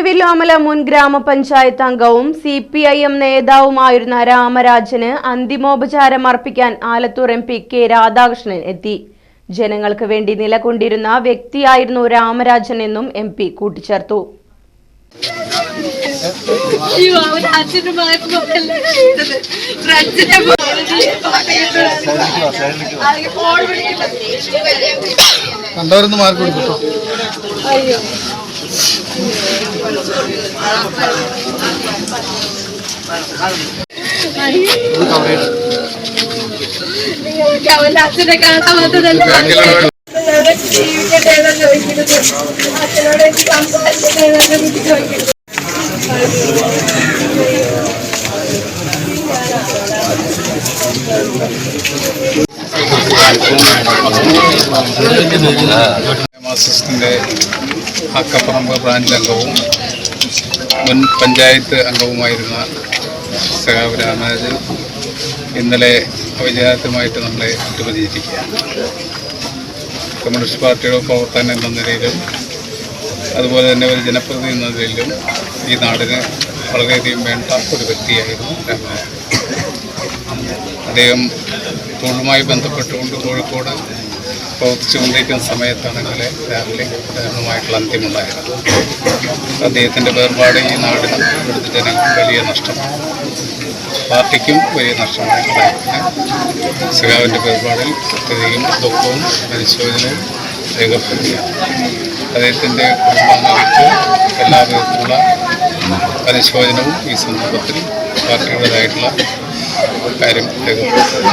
Thiruvilwamala മുൻ ഗ്രാമപഞ്ചായത്ത് അംഗവും സി പി ഐ എം നേതാവുമായിരുന്ന രാമരാജന് അന്തിമോപചാരം അർപ്പിക്കാൻ Alathur M P K Radhakrishnan എത്തി. ജനങ്ങൾക്ക് വേണ്ടി നിലകൊണ്ടിരുന്ന വ്യക്തിയായിരുന്നു രാമരാജൻ എന്നും എം പി കൂട്ടിച്ചേർത്തു. ഫോൺ കണ്ടവരൊന്ന് മാർക്ക് കൊടുക്കട്ടോ അയ്യോ. അവന്റെ അച്ഛനെ കാണാൻ പറ്റതല്ല ജീവിക്കട്ടെ എന്നാ ചോദിക്കുന്നത് അച്ഛനോട് എനിക്ക് സംസാരിക്കട്ടെ എന്നാ കുട്ടി ചോദിക്കുന്നത് മാർസിസ്റ്റിന്റെ അക്കപ്പറമ്പ് ബ്രാഞ്ച് അംഗവും മുൻ പഞ്ചായത്ത് അംഗവുമായിരുന്ന സഖാവ് രാമരാജൻ ഇന്നലെ അവിചാരിതമായിട്ട് നമ്മളെ വിട്ടുപതിയിരിക്കുകയാണ് കമ്മ്യൂണിസ്റ്റ് പാർട്ടിയുടെ പ്രവർത്തനം എന്ന നിലയിലും അതുപോലെ തന്നെ ഒരു ജനപ്രതിനിധി എന്ന നിലയിലും ഈ നാടിന് വളരെയധികം വേണ്ട ഒരു വ്യക്തിയായിരുന്നു രാമരാജൻ അദ്ദേഹം തൊഴിലുമായി ബന്ധപ്പെട്ടുകൊണ്ട് കോഴിക്കോട് പ്രവർത്തിച്ചുകൊണ്ടിരിക്കുന്ന സമയത്താണെങ്കിൽ രാവിലെ ദാരുണമായിട്ടുള്ള അന്ത്യമുണ്ടായത്. അദ്ദേഹത്തിന്റെ വേർപാട് ഈ നാടിന് ഇവിടുത്തെ ജനങ്ങൾക്കും വലിയ നഷ്ടമാണ് പാർട്ടിക്കും വലിയ നഷ്ടമാണ്. സഖാവിന്റെ വേർപാടിൽ പ്രത്യേകം ദുഃഖവും പരിശോധനയും രേഖപ്പെടുത്തിയാണ് അദ്ദേഹത്തിന്റെ കുടുംബാംഗങ്ങൾക്ക് എല്ലാ വിധത്തിലുള്ള പരിശോധനവും ഈ സന്ദർഭത്തിൽ പാർട്ടിയുടേതായിട്ടുള്ള കാര്യം രേഖപ്പെടുത്തുന്നു